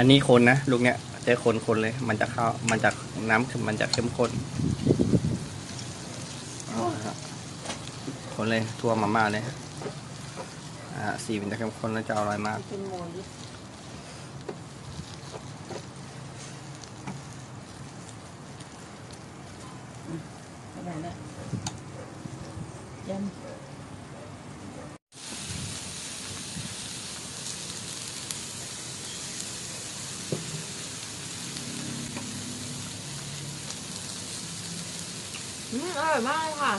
อันนี้คนนะลูกเนี้ยใช้คนคนเลย มันจะเข้ามันจะน้ำมันจะเข้มข้นครับคนเลยทั่วมาม่าเลยอ่าสีมันจะเข้มข้นแล้วจะอร่อยมาก เป็นโมยดิอืมเท่าไหร่ละยำ อืมอร่อยมากเลยค่ะ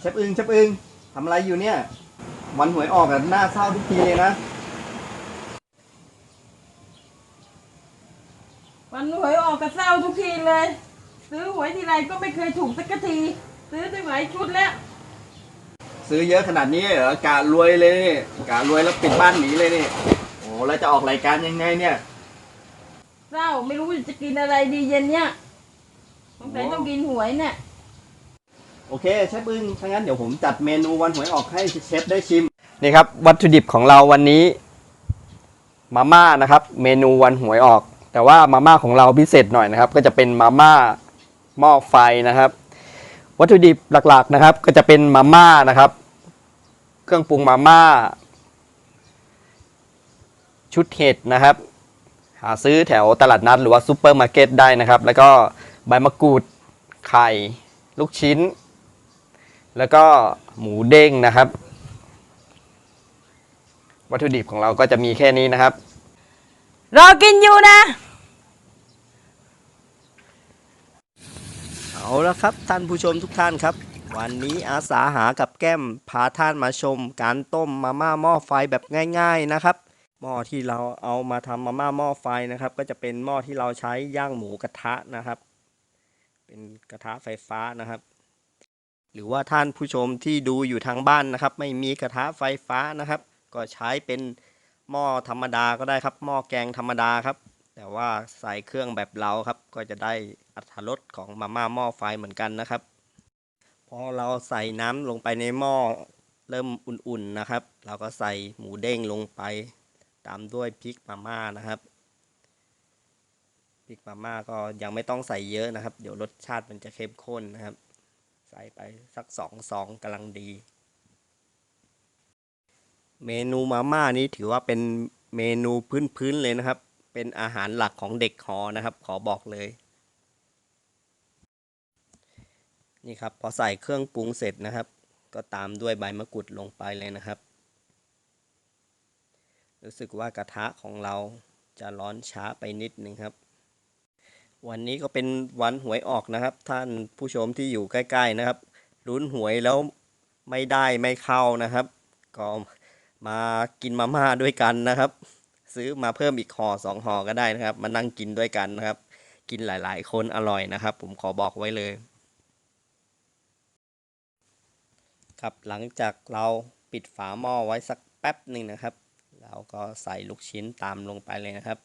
เชฟอึงเชฟอึงทำอะไรอยู่เนี่ย วันหวยออกอะหน้าเศร้าทุกทีเลยนะ วันหวยออกกระเซ้าทุกทีเลย ซื้อหวยทีไรก็ไม่เคยถูกสักที ซื้อตั้งหลายชุดแล้ว ซื้อเยอะขนาดนี้เหรอกะรวยเลยนี่กะรวยแล้วปิดบ้านหนีเลยนี่โอ้แล้วจะออกรายการยังไงเนี่ย เศร้าไม่รู้จะกินอะไรดีเย็นเนี่ยสงสัยต้องกินหวยเนี่ย โอเคเชฟอึงถ้างั้นเดี๋ยวผมจัดเมนูวันหวยออกให้เชฟได้ชิม นี่ครับ วัตถุดิบของเราวันนี้มาม่านะครับ เมนูวันหวยออก แต่ว่ามาม่าของเราพิเศษหน่อยนะครับ ก็จะเป็นมาม่าหม้อไฟนะครับ วัตถุดิบหลักๆนะครับ ก็จะเป็นมาม่านะครับ เครื่องปรุงมาม่า ชุดเห็ดนะครับ หาซื้อแถวตลาดนัดหรือว่าซูเปอร์มาร์เก็ตได้นะครับ แล้วก็ใบมะกรูดไข่ ลูกชิ้น แล้วก็หมูเด้งนะครับ วัตถุดิบของเราก็จะมีแค่นี้นะครับ รอกินอยู่นะ เอาละครับท่านผู้ชมทุกท่านครับ วันนี้อาสาหากับแก้มพาท่านมาชม การต้มมาม่าหม้อไฟแบบง่าย ๆนะครับ หม้อที่เราเอามาทำมาม่าหม้อไฟนะครับ ก็จะเป็นหม้อที่เราใช้ย่างหมูกระทะนะครับ เป็นกระทะไฟฟ้านะครับ หรือว่าท่านผู้ชมที่ดูอยู่ทางบ้านนะครับ ไม่มีกระทะไฟฟ้านะครับ ก็ใช้เป็นหม้อธรรมดาก็ได้ครับหม้อแกงธรรมดาครับ แต่ว่าใส่เครื่องแบบเราครับ ก็จะได้อัตรรสของมาม่าหม้อไฟเหมือนกันนะครับ พอเราใส่น้ำลงไปในหม้อเริ่มอุ่นๆนะครับ เราก็ใส่หมูเด้งลงไป ตามด้วยพริกมาม่านะครับพริกมาม่าก็ยังไม่ต้องใส่เยอะนะครับ เดี๋ยวรสชาติมันจะเข้มข้นนะครับ ใส่ไปสักสองซองกำลังดี เมนูมาม่านี้ถือว่าเป็นเมนูพื้นๆเลยนะครับ เป็นอาหารหลักของเด็กหอนะครับ ขอบอกเลยนี่ครับพอใส่เครื่องปรุงเสร็จนะครับ ก็ตามด้วยใบมะกรูดลงไปเลยนะครับ รู้สึกว่ากระทะของเราจะร้อนช้าไปนิดนึงครับ วันนี้ก็เป็นวันหวยออกนะครับ ท่านผู้ชมที่อยู่ใกล้ ๆนะครับลุ้นหวยแล้วไม่ได้ไม่เข้านะครับ ก็มากินมาม่าด้วยกันนะครับ ซื้อมาเพิ่มอีกห่อสองห่อก็ได้นะครับ มานั่งกินด้วยกันนะครับ กินหลาย ๆ คนอร่อยนะครับ ผมขอบอกไว้เลย ครับหลังจากเราปิดฝาหม้อไว้สักแป๊บหนึ่งนะครับ เราก็ใส่ลูกชิ้นตามลงไปเลยนะครับ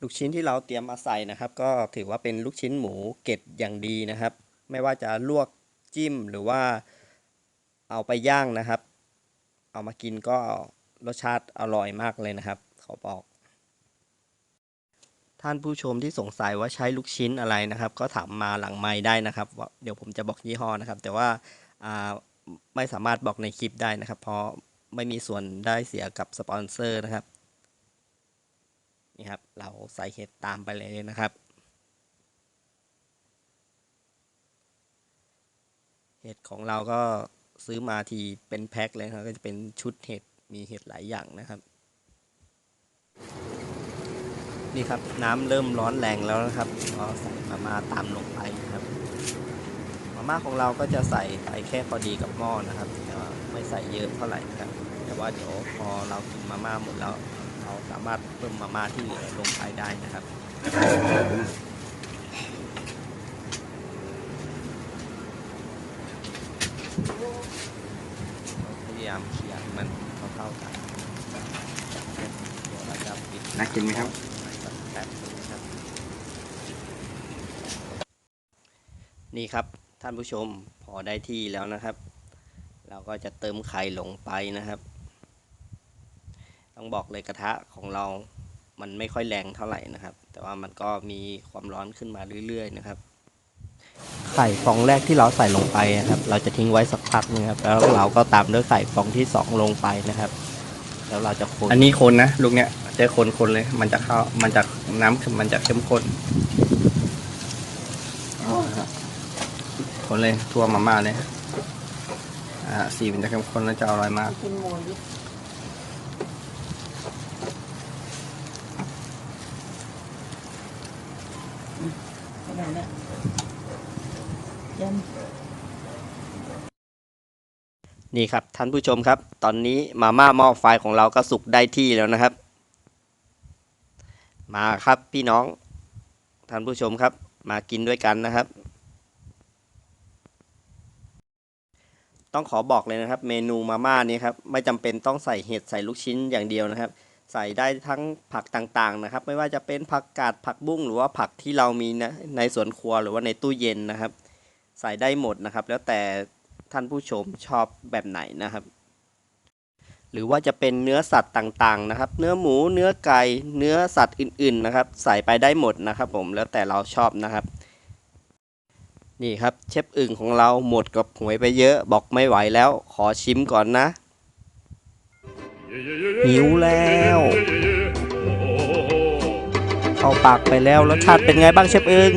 ลูกชิ้นที่เราเตรียมมาใส่นะครับ ก็ถือว่าเป็นลูกชิ้นหมูเกล็ดอย่างดีนะครับ ไม่ว่าจะลวกจิ้มหรือว่าเอาไปย่างนะครับ เอามากินก็รสชาติอร่อยมากเลยนะครับขอบอก ท่านผู้ชมที่สงสัยว่าใช้ลูกชิ้นอะไรนะครับ ก็ถามมาหลังไม้ได้นะครับเดี๋ยวผมจะบอกยี่ห้อนะครับ แต่ว่าอ่า ไม่สามารถบอกในคลิปได้นะครับ เพราะไม่มีส่วนได้เสียกับสปอนเซอร์นะครับ นี่ครับ เราใส่เห็ดตามไปเลยนะครับ เห็ดของเราก็ซื้อมาทีเป็นแพ็คเลยครับ ก็จะเป็นชุดเห็ดมีเห็ดหลายอย่างนะครับ นี่ครับน้ำเริ่มร้อนแรงแล้วนะครับก็ใส่มามาตามลงไปนะครับ มาม่าของเราก็จะใส่ไปแค่พอดีกับหม้อนะครับแต่ว่าไม่ใส่เยอะเท่าไหร่นะครับ แต่ว่าเดี๋ยวพอเรากินมาม่าหมดแล้วเราสามารถเพิ่มมาม่าที่เหลือลงไปได้นะครับพยายามเคี่ยให้มันเท่าๆกันเดี๋ยวเราจะปิดน่ากินไหมครับสักแป๊บนึงนะครับนี่ครับ ท่านผู้ชมพอได้ที่แล้วนะครับ เราก็จะเติมไข่ลงไปนะครับ ต้องบอกเลยกระทะของเรา มันไม่ค่อยแรงเท่าไหร่นะครับ แต่ว่ามันก็มีความร้อนขึ้นมาเรื่อย ๆ นะครับ ไข่ฟองแรกที่เราใส่ลงไปนะครับ เราจะทิ้งไว้สักพักนึงครับแล้วเราก็ตามด้วยไข่ฟองที่สองลงไปนะครับ แล้วเราจะคนอันนี้คนนะลูกเนี้ยเจะคนคนเลย มันจะเข้ามันจะน้ำมันจะเข้มข้น คนเลยทั่วมาม่าเลยอ่าสีมันจะเข้มข้นแล้วจะอร่อยมากกินหมูดิอืมขนาดนั้นยำนี่ครับท่านผู้ชมครับ ตอนนี้มาม่าหม้อไฟของเราก็สุกได้ที่แล้วนะครับ มาครับพี่น้องท่านผู้ชมครับ มากินด้วยกันนะครับ ต้องขอบอกเลยนะครับ เมนูมาม่านี้ครับไม่จำเป็นต้องใส่เห็ดใส่ลูกชิ้นอย่างเดียวนะครับ ใส่ได้ทั้งผักต่างๆนะครับ ไม่ว่าจะเป็นผักกาดผักบุ้งหรือว่าผักที่เรามีนะในสวนครัวหรือว่าในตู้เย็นนะครับ ใส่ได้หมดนะครับ แล้วแต่ท่านผู้ชมชอบแบบไหนนะครับ หรือว่าจะเป็นเนื้อสัตว์ต่างๆนะครับ เนื้อหมูเนื้อไก่เนื้อสัตว์อื่น ๆนะครับ ใส่ไปได้หมดนะครับ ผมแล้วแต่เราชอบนะครับ นี่ครับเชฟอึ่งของเราหมดกับหวยไปเยอะบอกไม่ไหวแล้ว ขอชิมก่อนนะ หิวแล้ว เข้าปากไปแล้วรสชาติเป็นไงบ้างเชฟอึ่ง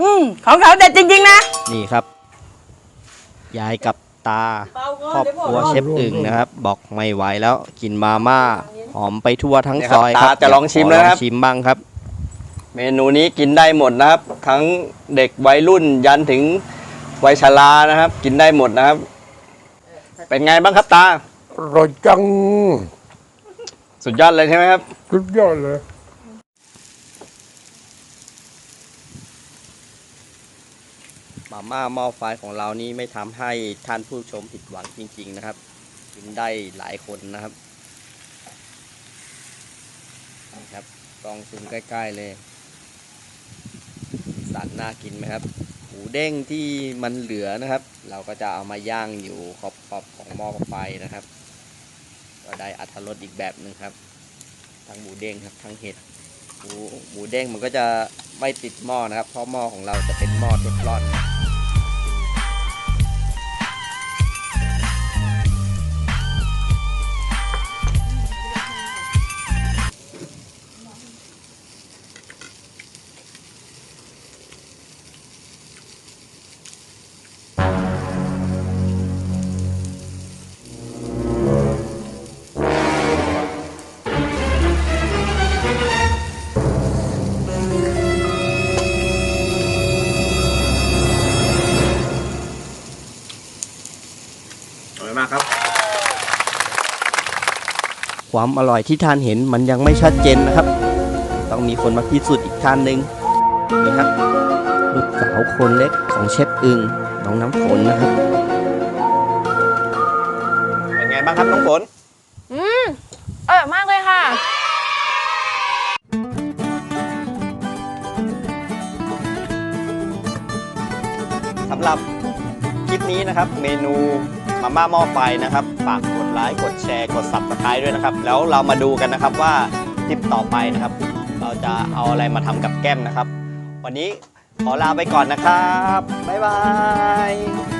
อืมของเขาเด็ดจริง ๆ นะ นี่ครับ ยายกับตาครอบครัวเชฟอึ่งนะครับ บอกไม่ไหวแล้วกินมาม่าหอมไปทั่วทั้งเนี่ยซครับอยครับตาจะลองชิมแล้วนะครับขอชิมบ้างครับ เมนูนี้กินได้หมดนะครับ ทั้งเด็กวัยรุ่นยันถึงวัยชรานะครับ กินได้หมดนะครับ เป็นไงบ้างครับตา อร่อยจังสุดยอดเลยใช่ไหมครับ สุดยอดเลย มาม่าหม้อไฟของเรานี่ไม่ทำให้ท่านผู้ชมผิดหวังจริง ๆ นะครับ กินได้หลายคนนะครับนี่ครับลองซูมใกล้ ๆ เลย สันน่ากินไหมครับ หมูเด้งที่มันเหลือนะครับ เราก็จะเอามาย่างอยู่ขอบๆของหม้อไฟนะครับ ก็ได้อัตรสอีกแบบหนึ่งครับ ทั้งหมูเด้งครับทั้งเห็ดหมูหมูเด้งมันก็จะไม่ติดหม้อนะครับ เพราะหม้อของเราจะเป็นหม้อเทฟลอน ความอร่อยที่ท่านเห็นมันยังไม่ชัดเจนนะครับ ต้องมีคนมาพิสูจน์อีกท่านหนึ่งนี่ครับลูกสาวคนเล็กของเชฟอึงน้องน้ำฝนนะครับเป็นไงบ้างครับน้องฝนอืมอร่อยมากเลยค่ะสำหรับคลิปนี้นะครับเมนู มาม่าหม้อไฟนะครับฝากกดไลค์กดแชร์กดซับสไครต์ด้วยนะครับ แล้วเรามาดูกันนะครับว่าคลิปต่อไปนะครับ เราจะเอาอะไรมาทำกับแก้มนะครับ วันนี้ขอลาไปก่อนนะครับบ๊ายบาย